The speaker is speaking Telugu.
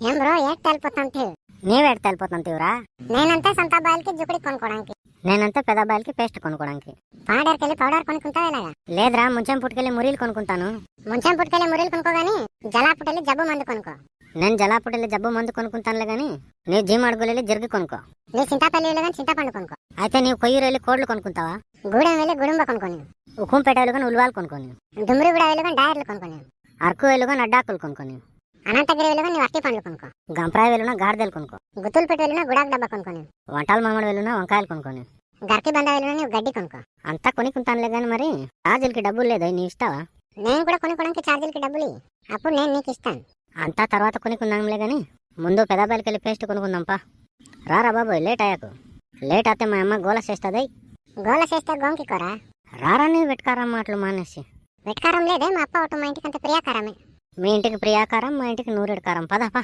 ఏం బ్రో ఏట్ వెళ్ళిపోతాంటి నీవేడు తెలిపోతుంటివిరా నేనంతా సంత బాయలకి జుకుడి కొనుక్కోడానికి నేనంతా పెద్ద బాయిలకి పేస్ట్ కొనుక్కోడానికి పౌడర్కి వెళ్ళి పౌడర్ కొనుక్కుంటావా ఇలాగా? లేదురా ముంచెం పుట్టుకెళ్ళి మురీలు కొనుక్కుంటాను. ముంచెం పుట్టుకెళ్ళి మురీలు కొనుక్కోగాని జలా పుట్టెళ్ళి జబ్బు మందు కొనుక్కో. నేను జలాపుటెళ్ళి జబ్బు మందు కొనుక్కుంటానులే గాని నీ జిమ్ అడుగులెళ్ళి జరిగి కొనుక్కో. నీ చింతాపల్లి కానీ చింతపండు కొనుక్కో. అయితే నీవు కొయ్యూరు వెళ్ళి కోడ్లు కొనుక్కుంటావా? గూడెం వెళ్ళి గుడుంబ కొనుక్కొని ఉక్కుంపేట వెళ్ళి కానీ ఉల్వాలు కొనుక్కొని దుమ్మురు కూడా వెళ్ళి కానీ డైర్లు కొనుక్కొని అరకు వెళ్ళి కానీ అడ్డాకులు కొనుక్కొని అనంతగిరి వెళ్ళి నీ అట్టి పండ్లు కొనుక్కో. గంపరాయి వెళ్ళినా గాడిదలు కొనుక్కో. గుత్తులపేట వెళ్ళినా గుడాకు డబ్బా కొనుక్కొని. వంటల మామిడి వెళ్ళినా వంకాయలు కొనుక్కొని. గర్కి బంద వెళ్ళినా నువ్వు గడ్డి కొనుక్కో. అంతా కొనుక్కుంటానులే గాని మరి రాజులకి డబ్బులు లేదా? నీ ఇస్తావా నేను కూడా కొనుక్కోవడానికి ఛార్జీలకి డబ్బులు. అప్పుడు నేను నీకు ఇస్తాను. అంతా తర్వాత కొనుక్కుందాంలే గాని ముందు పెదబాయిలకి వెళ్ళి పేస్ట్ కొనుక్కుందాంపా రారా బాబు లేట్ అయ్యాకు. లేట్ అయితే మా అమ్మ గోల చేస్తుంది. గోల చేస్తే గోంకి కోరా? రారా నీ వెట్కారా మాటలు మానేసి. వెటకారం లేదే మా అప్ప ఒకటి మా ఇంటికి అంత ప్రియాకారమే. మీ ఇంటికి ప్రియాకారం మా ఇంటికి నూరెడు కారం పదపా